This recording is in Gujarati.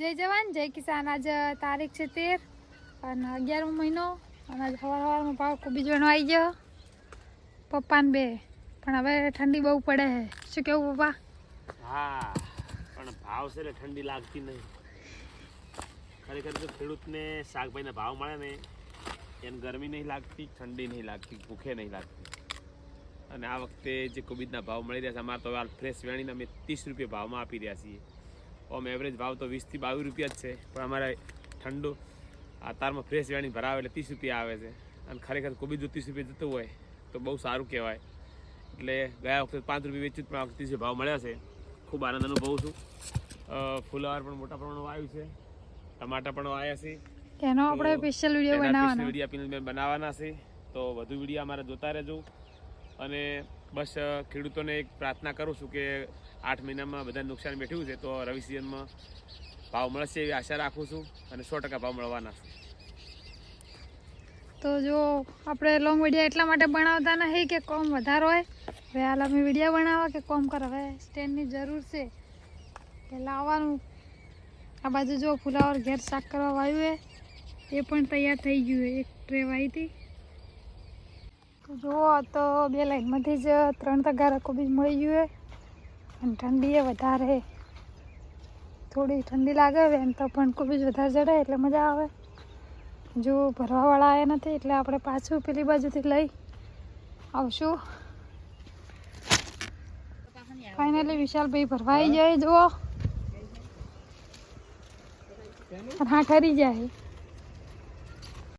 જય જવાન, જય કિસાન. આજ તારીખ છે તેર અને અગિયારમો મહિનો અને આજ સવાર સવારમાં ભાવ કોબીજ બીજવાનો આવી ગયો. પપ્પાને બે, પણ હવે ઠંડી બહુ પડે છે શું કેવું પપ્પા? હા, પણ ભાવ છે ને ઠંડી લાગતી નહીં. ખરેખર તો ખેડૂતને શાકભાઈના ભાવ મળે ને એને ગરમી નહીં લાગતી, ઠંડી નહીં લાગતી, ભૂખે નહીં લાગતી. અને આ વખતે જે કોબીજના ભાવ મળી રહ્યા છે, અમારે તો હાલ ફ્રેશ વેણીને અમે ત્રીસ રૂપિયા ભાવમાં આપી રહ્યા છીએ. ઓમ એવરેજ ભાવ તો વીસથી બાવીસ રૂપિયા જ છે. પણ અમારે ઠંડુ આ તારમાં ફ્રેશ વેણી ભરાવે એટલે ત્રીસ રૂપિયા આવે છે. અને ખરેખર કોબી જો ત્રીસ રૂપિયા જતું હોય તો બહુ સારું કહેવાય. એટલે ગયા વખતે પાંચ રૂપિયા વેચ્યું પણ આ વખતે ત્રીસ ભાવ મળ્યા છે. ખૂબ આનંદ અનુભવું છું. ફુલાવર પણ મોટા પ્રમાણમાં આવ્યું છે. ટમાટા પણ આવ્યા છે. એનો આપણે સ્પેશિયલ વીડિયો બનાવવાનો. વીડિયો આપીને મેં બનાવવાના છે. તો વધુ વીડિયો અમારે જોતા રહેજો. અને બસ ખેડૂતોને એક પ્રાર્થના કરું છું કે આઠ મહિનામાં બધા નુકસાન બેઠ્યું છે, તો રવિ સિઝનમાં ભાવ મળશે એવી આશા રાખું છું અને સો ટકા ભાવ મળવાના તો જો આપણે લોંગ વીડિયો એટલા માટે બનાવતા નહીં કે કોમ વધારો હોય, હવે હાલ અમે વીડિયો બનાવવા કે કોમ કરો. હવે સ્ટેન્ડની જરૂર છે. કે લાવવાનું. આ બાજુ જો ફુલાવર ઘેર શાક કરવા વાવ્યું એ પણ તૈયાર થઈ ગયું એક ટ્રે વાવી હતી. જુઓ તો બે લાઈનમાંથી જ ત્રણ તગારા કોબીજ મળી ગયું અને ઠંડી એ વધારે થોડી ઠંડી લાગે એમ તો પણ કોબીજ વધારે ચડે એટલે મજા આવે. જો ભરવાવાળા આવ્યા નથી એટલે આપણે પાછું પેલી બાજુથી લઈ આવશું. ફાઇનલી વિશાલભાઈ ભરવાઈ જાય જુઓ. હા ઠરી જાય.